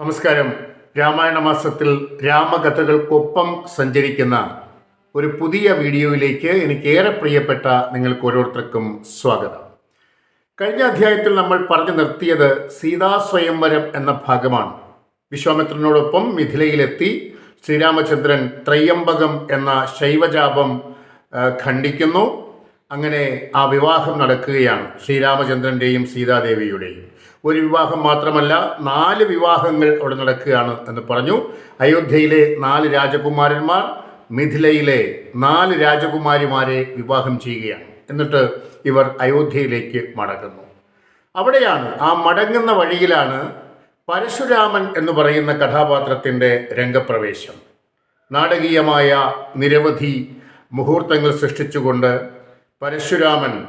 നമസ്കാരം. രാമായണ മാസത്തിൽ രാമകഥകൾക്കൊപ്പം സഞ്ചരിക്കുന്ന ഒരു പുതിയ വീഡിയോയിലേക്ക് എനിക്ക് ഏറെ പ്രിയപ്പെട്ട നിങ്ങൾക്ക് ഓരോരുത്തർക്കും സ്വാഗതം. കഴിഞ്ഞ അധ്യായത്തിൽ നമ്മൾ പറഞ്ഞു നിർത്തിയത് സീതാ സ്വയംവരം എന്ന ഭാഗമാണ്. വിശ്വാമിത്രനോടൊപ്പം മിഥിലയിലെത്തി ശ്രീരാമചന്ദ്രൻ ത്രയ്യംബകം എന്ന ശൈവജാപം ഖണ്ഡിക്കുന്നു. അങ്ങനെ ആ വിവാഹം നടക്കുകയാണ് ശ്രീരാമചന്ദ്രന്റെയും സീതാദേവിയുടെയും. ഒരു വിവാഹം മാത്രമല്ല നാല് വിവാഹങ്ങൾ അവിടെ നടക്കുകയാണ് എന്ന് പറഞ്ഞു. അയോധ്യയിലെ നാല് രാജകുമാരന്മാർ മിഥിലയിലെ നാല് രാജകുമാരിമാരെ വിവാഹം ചെയ്യുകയാണ്. എന്നിട്ട് ഇവർ അയോധ്യയിലേക്ക് മടങ്ങുന്നു. അവിടെയാണ് ആ മടങ്ങുന്ന വഴിയിലാണ് പരശുരാമൻ എന്ന് പറയുന്ന കഥാപാത്രത്തിന്റെ രംഗപ്രവേശം. നാടകീയമായ നിരവധി മുഹൂർത്തങ്ങൾ സൃഷ്ടിച്ചുകൊണ്ട് പരശുരാമൻ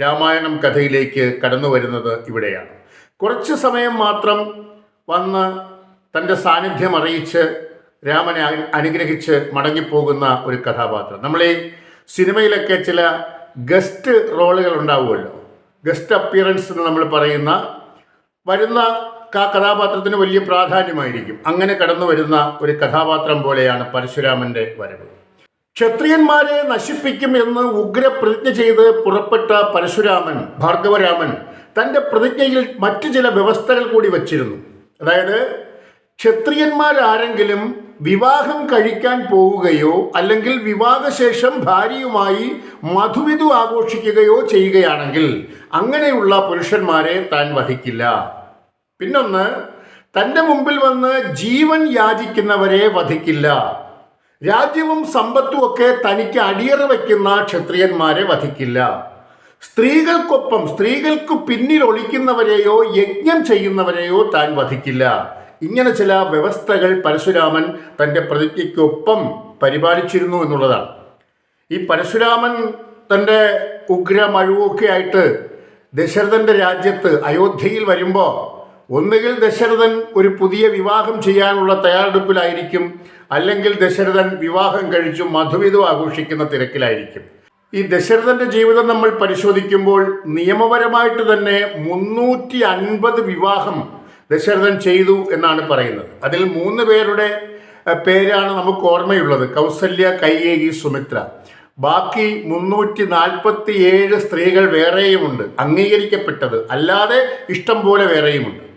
രാമായണം കഥയിലേക്ക് കടന്നു വരുന്നത് ഇവിടെയാണ്. കുറച്ച് സമയം മാത്രം വന്ന് തന്റെ സാന്നിധ്യം അറിയിച്ച് രാമനെ അനുഗ്രഹിച്ച് മടങ്ങിപ്പോകുന്ന ഒരു കഥാപാത്രം. നമ്മൾ ഈ സിനിമയിലൊക്കെ ചില ഗസ്റ്റ് റോളുകൾ ഉണ്ടാവുമല്ലോ. ഗസ്റ്റ് അപ്പിയറൻസ് എന്ന് നമ്മൾ പറയുന്ന വരുന്ന ആ കഥാപാത്രത്തിന് വലിയ പ്രാധാന്യമായിരിക്കും. അങ്ങനെ കടന്നു വരുന്ന ഒരു കഥാപാത്രം പോലെയാണ് പരശുരാമന്റെ വരവ്. ക്ഷത്രിയന്മാരെ നശിപ്പിക്കും എന്ന് ഉഗ്രപ്രതിജ്ഞ ചെയ്ത് പുറപ്പെട്ട പരശുരാമൻ ഭാർഗവരാമൻ തന്റെ പ്രതിജ്ഞയിൽ മറ്റു ചില വ്യവസ്ഥകൾ കൂടി വച്ചിരുന്നു. അതായത് ക്ഷത്രിയന്മാരാരെങ്കിലും വിവാഹം കഴിക്കാൻ പോവുകയോ അല്ലെങ്കിൽ വിവാഹശേഷം ഭാര്യയുമായി മധുവിധു ആഘോഷിക്കുകയോ ചെയ്യുകയാണെങ്കിൽ അങ്ങനെയുള്ള പുരുഷന്മാരെ താൻ വധിക്കില്ല പിന്നൊന്ന് തന്റെ മുമ്പിൽ വന്ന് ജീവൻ യാചിക്കുന്നവരെ വധിക്കില്ല. രാജ്യവും സമ്പത്തും ഒക്കെ തനിക്ക് അടിയറ വയ്ക്കുന്ന ക്ഷത്രിയന്മാരെ വധിക്കില്ല. സ്ത്രീകൾക്കൊപ്പം സ്ത്രീകൾക്ക് പിന്നിൽ ഒളിക്കുന്നവരെയോ യജ്ഞം ചെയ്യുന്നവരെയോ താൻ വധിക്കില്ല. ഇങ്ങനെ ചില വ്യവസ്ഥകൾ പരശുരാമൻ തന്റെ പ്രതിജ്ഞയ്ക്കൊപ്പം പരിപാലിച്ചിരുന്നു എന്നുള്ളതാണ്. ഈ പരശുരാമൻ തന്റെ ഉഗ്രമഴുവൊക്കെ ആയിട്ട് ദശരഥന്റെ രാജ്യത്ത് അയോധ്യയിൽ വരുമ്പോൾ ഒന്നുകിൽ ദശരഥൻ ഒരു പുതിയ വിവാഹം ചെയ്യാനുള്ള തയ്യാറെടുപ്പിലായിരിക്കും അല്ലെങ്കിൽ ദശരഥൻ വിവാഹം കഴിച്ചു മധുവിധു ആഘോഷിക്കുന്ന തിരക്കിലായിരിക്കും. ഈ ദശരഥന്റെ ജീവിതം നമ്മൾ പരിശോധിക്കുമ്പോൾ നിയമപരമായിട്ട് തന്നെ മുന്നൂറ്റി അൻപത് വിവാഹം ദശരഥൻ ചെയ്തു എന്നാണ് പറയുന്നത്. അതിൽ മൂന്ന് പേരുടെ പേരാണ് നമുക്ക് ഓർമ്മയുള്ളത്. കൗസല്യ കൈകേയി സുമിത്ര. ബാക്കി മുന്നൂറ്റി നാൽപ്പത്തി ഏഴ് സ്ത്രീകൾ വേറെയുമുണ്ട് അംഗീകരിക്കപ്പെട്ടത്. അല്ലാതെ ഇഷ്ടം പോലെ വേറെയുമുണ്ട്.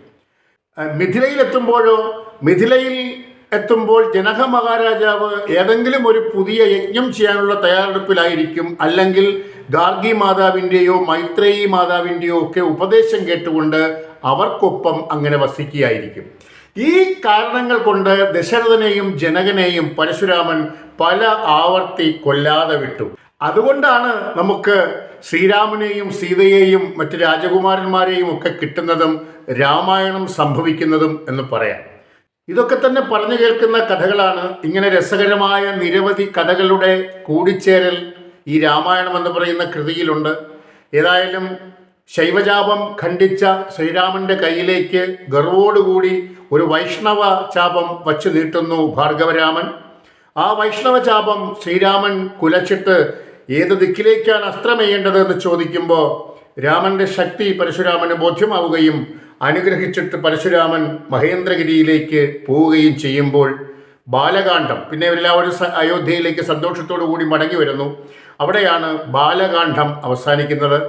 മിഥിലയിലെത്തുമ്പോഴോ മിഥിലയിൽ എത്തുമ്പോൾ ജനക മഹാരാജാവ് ഏതെങ്കിലും ഒരു പുതിയ യജ്ഞം ചെയ്യാനുള്ള തയ്യാറെടുപ്പിലായിരിക്കും. അല്ലെങ്കിൽ ഗാർഗി മാതാവിന്റെയോ മൈത്രേയി മാതാവിന്റെയോ ഒക്കെ ഉപദേശം കേട്ടുകൊണ്ട് അവർക്കൊപ്പം അങ്ങനെ വസിക്കുകയായിരിക്കും. ഈ കാരണങ്ങൾ കൊണ്ട് ദശരഥനെയും ജനകനെയും പരശുരാമൻ പല ആവർത്തി കൊല്ലാതെ വിട്ടു. അതുകൊണ്ടാണ് നമുക്ക് ശ്രീരാമനെയും സീതയെയും മറ്റ് രാജകുമാരന്മാരെയും ഒക്കെ കിട്ടുന്നതും രാമായണം സംഭവിക്കുന്നതും എന്ന് പറയാം. ഇതൊക്കെ തന്നെ പറഞ്ഞു കേൾക്കുന്ന കഥകളാണ്. ഇങ്ങനെ രസകരമായ നിരവധി കഥകളുടെ കൂടിച്ചേരൽ ഈ രാമായണം എന്ന് പറയുന്ന കൃതിയിലുണ്ട്. ഏതായാലും ശൈവചാപം ഖണ്ഡിച്ച ശ്രീരാമന്റെ കയ്യിലേക്ക് ഗർവോടുകൂടി ഒരു വൈഷ്ണവ ചാപം വച്ചു നീട്ടുന്നു ഭാർഗവരാമൻ. ആ വൈഷ്ണവ ചാപം ശ്രീരാമൻ കുലച്ചിട്ട് ഏത് ദിക്കിലേക്കാണ് അസ്ത്രമെയ്യേണ്ടത് എന്ന് ചോദിക്കുമ്പോൾ രാമന്റെ ശക്തി പരശുരാമന് ബോധ്യമാവുകയും അനുഗ്രഹിച്ചിട്ട് പരശുരാമൻ മഹേന്ദ്രഗിരിയിലേക്ക് പോവുകയും ചെയ്യുമ്പോൾ ബാലകാന്ഡം പിന്നെ എല്ലാവരും അയോധ്യയിലേക്ക് സന്തോഷത്തോടു കൂടി മടങ്ങി വരുന്നു. അവിടെയാണ് ബാലകാന്ഡം അവസാനിക്കുന്നത്.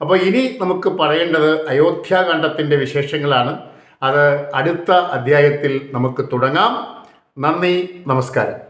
അപ്പോൾ ഇനി നമുക്ക് പറയേണ്ടത് അയോധ്യാകാന്ഡത്തിന്റെ വിശേഷങ്ങളാണ്. അത് അടുത്ത അധ്യായത്തിൽ നമുക്ക് തുടങ്ങാം. നന്ദി നമസ്കാരം.